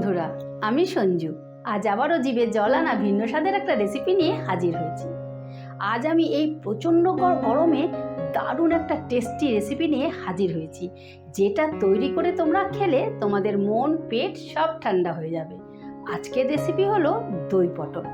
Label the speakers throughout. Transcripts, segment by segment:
Speaker 1: বন্ধুরা, আমি সঞ্জু। আজ আবারও জীবের জল আনা ভিন্ন স্বাদের একটা রেসিপি নিয়ে হাজির হয়েছি। আজ আমি এই প্রচণ্ড গরমে দারুণ একটা টেস্টি রেসিপি নিয়ে হাজির হয়েছি, যেটা তৈরি করে তোমরা খেলে তোমাদের মন, পেট সব ঠান্ডা হয়ে যাবে। আজকের রেসিপি হলো দই পটল।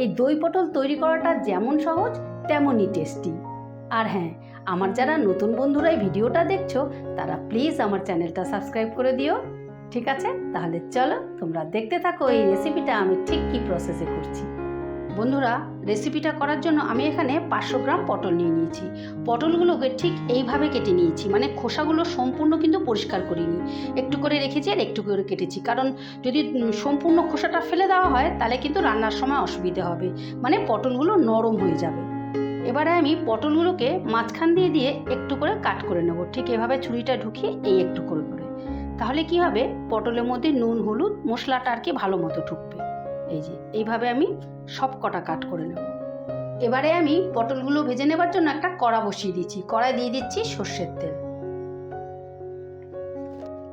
Speaker 1: এই দই পটল তৈরি করাটা যেমন সহজ, তেমনই টেস্টি আর হ্যাঁ আমার যারা নতুন বন্ধুরা এই ভিডিওটা দেখছ, তারা প্লিজ আমার চ্যানেলটা সাবস্ক্রাইব করে দিও। ঠিক আছে? তাহলে চলো তোমরা দেখতে থাকো এই রেসিপিটা আমি ঠিক কী প্রসেসে করছি। বন্ধুরা রেসিপিটা করার জন্য আমি এখানে পাঁচশো গ্রাম পটল নিয়ে নিয়েছি। পটলগুলোকে ঠিক এইভাবে কেটে নিয়েছি মানে খোসাগুলো সম্পূর্ণ কিন্তু পরিষ্কার করিনি। একটু করে রেখেছি আর একটু করে কেটেছি। কারণ যদি সম্পূর্ণ খোসাটা ফেলে দেওয়া হয়, তাহলে কিন্তু রান্নার সময় অসুবিধে হবে মানে পটলগুলো নরম হয়ে যাবে। এবারে আমি পটলগুলোকে মাঝখান দিয়ে দিয়ে একটু করে কাট করে নেব। ঠিক এভাবে ছুরিটা ঢুকিয়ে এই একটু করে করে। তাহলে কি হবে? পটলের মধ্যে নুন, হলুদ, মশলাটা আর কি ভালো মতো ঢুকবে। এই যে, এইভাবে আমি সব কটা কাট করে নেব। এবারে আমি পটলগুলো ভেজে নেবার জন্য একটা কড়া বসিয়ে দিচ্ছি কড়ায় দিয়ে দিচ্ছি সর্ষের তেল।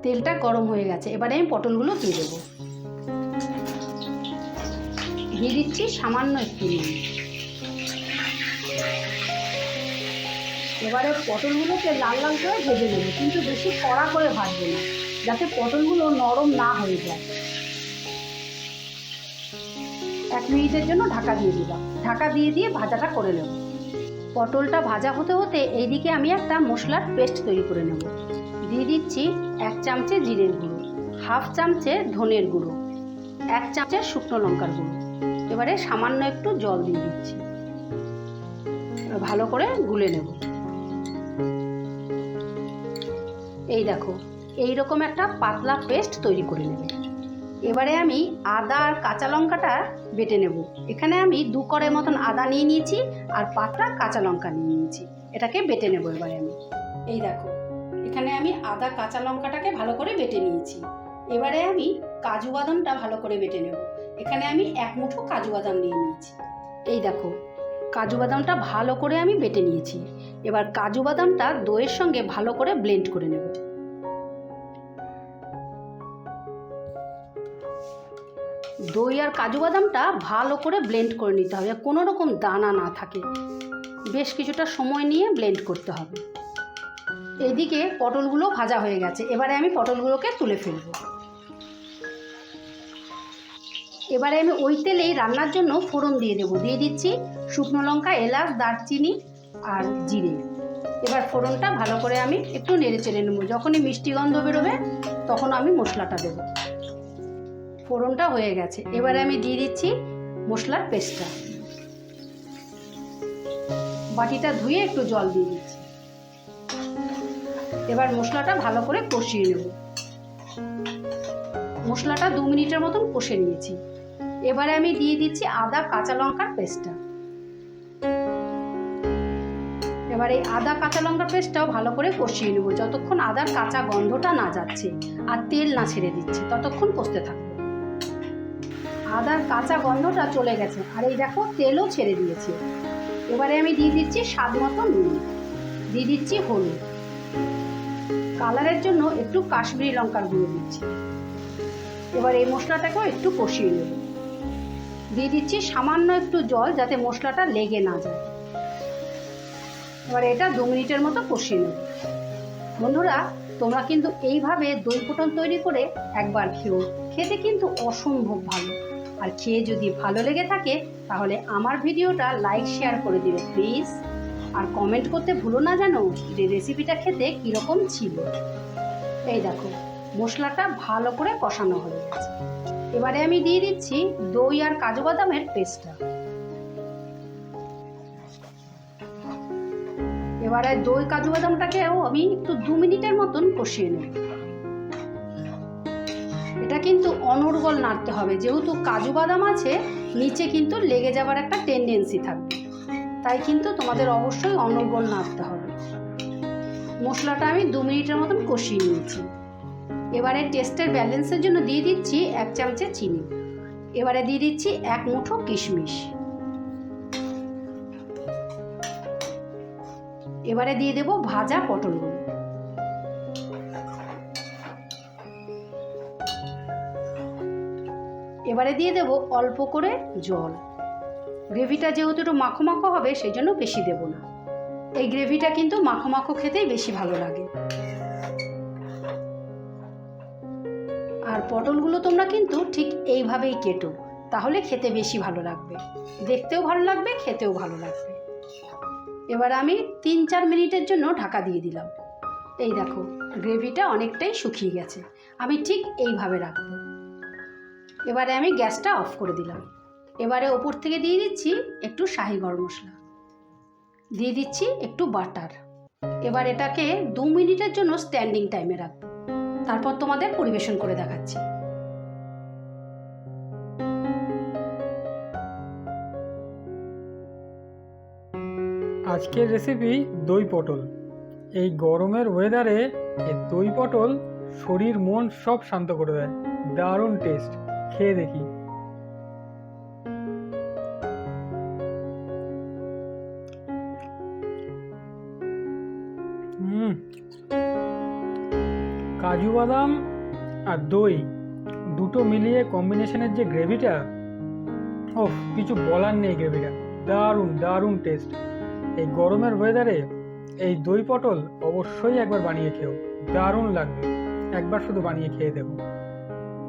Speaker 1: তেলটা গরম হয়ে গেছে। এবারে আমি পটলগুলো দিয়ে দেবো। দিয়ে দিচ্ছি সামান্য একটু নুন। এবারে পটলগুলোকে লাল লাল করে ভেজে নেব। কিন্তু বেশি কড়া করে ভাজবো না। যাতে পটলগুলো নরম না হয়ে যায়। এক মিনিটের জন্য ঢাকা দিয়ে দিলাম। ঢাকা দিয়ে দিয়ে ভাজাটা করে নেব। পটলটা ভাজা হতে হতে এইদিকে আমি একটা মশলার পেস্ট তৈরি করে নেব। দিয়ে দিচ্ছি এক চামচে জিরের গুঁড়ো, হাফ চামচে ধনের গুঁড়ো, এক চামচে শুকনো লঙ্কার গুঁড়ো। এবারে সামান্য একটু জল দিয়ে দিচ্ছি। ভালো করে গুলে নেব। এই দেখো এই রকম একটা পাতলা পেস্ট তৈরি করে নেবে। এবারে আমি আদা আর কাঁচা লঙ্কাটা বেটে নেব। এখানে আমি দু কড়ের মতন আদা নিয়ে নিয়েছি আর পাতলা কাঁচা লঙ্কা নিয়ে নিয়েছি। এটাকে বেটে নেব এবারে আমি। এই দেখো, এখানে আমি আদা কাঁচা লঙ্কাটাকে ভালো করে বেটে নিয়েছি। এবারে আমি কাজু বাদামটা ভালো করে বেটে নেব। এখানে আমি এক মুঠো কাজু বাদাম নিয়ে নিয়েছি। এই দেখো, কাজু বাদামটা ভালো করে আমি বেটে নিয়েছি। এবার কাজু বাদামটা দইয়ের সঙ্গে ভালো করে ব্লেন্ড করে নেব। দই আর কাজু বাদামটা ভালো করে ব্লেন্ড করে নিতে হবে। কোনো রকম দানা না থাকে। বেশ কিছুটা সময় নিয়ে ব্লেন্ড করতে হবে। এইদিকে পটলগুলো ভাজা হয়ে গেছে। এবারে আমি পটলগুলোকে তুলে ফেলব। এবারে আমি ওই তেলেই রান্নার জন্য ফোড়ন দিয়ে দেবো। দিয়ে দিচ্ছি শুকনো লঙ্কা, এলাচ, দারচিনি আর জিরে। এবার ফোড়নটা ভালো করে আমি একটু নেড়ে চেড়ে নেব। যখনই মিষ্টি গন্ধ বেরোবে, তখন আমি মশলাটা দেবো। ফোড়নটা হয়ে গেছে। এবারে আমি দিয়ে দিচ্ছি মশলার পেস্টটা। বাটিটা ধুয়ে একটু জল দিয়ে দিচ্ছি। এবার মশলাটা ভালো করে কষিয়ে নেব। মশলাটা দু মিনিটের মতন কষে নিয়েছি। এবারে আমি দিয়ে দিচ্ছি আদা কাঁচা লঙ্কার পেস্টটা। এবার এই আদা কাঁচা লঙ্কার পেস্টটাও ভালো করে কষিয়ে নেব। যতক্ষণ আদার কাঁচা গন্ধটা না যাচ্ছে আর তেল না ছেড়ে দিচ্ছে, ততক্ষণ কষতে থাকব। আদার কাঁচা গন্ধটা চলে গেছে। আর এই দেখো, তেলও ছেড়ে দিয়েছে। এবারে আমি দিয়ে দিচ্ছি স্বাদ মতো নুন। দিয়ে দিচ্ছি হলুদ। কালারের জন্য একটু কাশ্মীরি লঙ্কার গুঁড়ো দিচ্ছি। এবার এই মশলাটাকেও একটু কষিয়ে নেব। দিয়ে দিচ্ছি সামান্য একটু জল যাতে মশলাটা লেগে না যায়। এবার এটা দু মিনিটের মতো কষিয়ে নেব। বন্ধুরা, তোমরা কিন্তু এইভাবে দই পটল তৈরি করে একবার খেও খেতে কিন্তু অসম্ভব ভালো। আর খেয়ে যদি ভালো লেগে থাকে, তাহলে আমার ভিডিওটা লাইক শেয়ার করে দিও প্লিজ আর কমেন্ট করতে ভুলো না জানো, যে রেসিপিটা খেতে কীরকম ছিল। এই দেখো, মশলাটা ভালো করে কষানো হয়ে গেছে। এবারে আমি দিয়ে দিচ্ছি দই আর কাজু বাদামের পেস্টটা এবারে দই, কাজু বাদামটাকেও আমি একটু দু মিনিটের মতন কষিয়ে নেব। কিন্তু অনর্গল নাড়তে হবে। যেহেতু কাজু বাদাম আছে, নিচে কিন্তু লেগে যাওয়ার একটা টেন্ডেন্সি থাকবে। তাই কিন্তু তোমাদের অবশ্যই অনর্গল নাড়তে হবে। মশলাটা আমি দু মিনিটের মতন কষিয়ে নিয়েছি। এবারে টেস্টের ব্যালেন্সের জন্য দিয়ে দিচ্ছি এক চামচে চিনি। এবারে দিয়ে দিচ্ছি এক মুঠো কিশমিশ। এবারে দিয়ে দেবো ভাজা পটলগুলো এবারে দিয়ে দেব অল্প করে জল। গ্রেভিটা যেহেতু একটু মাখো মাখো হবে, সেই জন্য বেশি দেব না। এই গ্রেভিটা কিন্তু মাখো মাখো খেতেই বেশি ভালো লাগে। আর পটলগুলো তোমরা কিন্তু ঠিক এইভাবেই কেটো, তাহলে খেতে বেশি ভালো লাগবে। দেখতেও ভালো লাগবে, খেতেও ভালো লাগবে। এবার আমি তিন চার মিনিটের জন্য ঢাকা দিয়ে দিলাম। এই দেখো, গ্রেভিটা অনেকটাই শুকিয়ে গেছে। আমি ঠিক এইভাবে রাখব। এবারে আমি গ্যাসটা অফ করে দিলাম। এবারে ওপর থেকে দিয়ে দিচ্ছি একটু শাহি গরম মশলা। দিয়ে দিচ্ছি একটু বাটার। এবার এটাকে দু মিনিটের জন্য স্ট্যান্ডিং টাইমে রাখব। তারপর তোমাদের পরিবেশন করে দেখাচ্ছি।
Speaker 2: আজকের রেসিপি দই পটল। এই গরমের ওয়েদারে দই পটল শরীর মন সব শান্ত করে দেয়। দারুণ টেস্ট খেয়ে দেখি। কাজু বাদাম আর দই দুটো মিলিয়ে কম্বিনেশনের যে গ্রেভিটা ওফ, কিছু বলার নেই গ্রেভিটা দারুণ দারুণ টেস্ট এই গরমের ওয়েদারে এই দই পটল অবশ্যই একবার বানিয়ে খেও। দারুণ লাগবে। একবার শুধু বানিয়ে খেয়ে দেখো।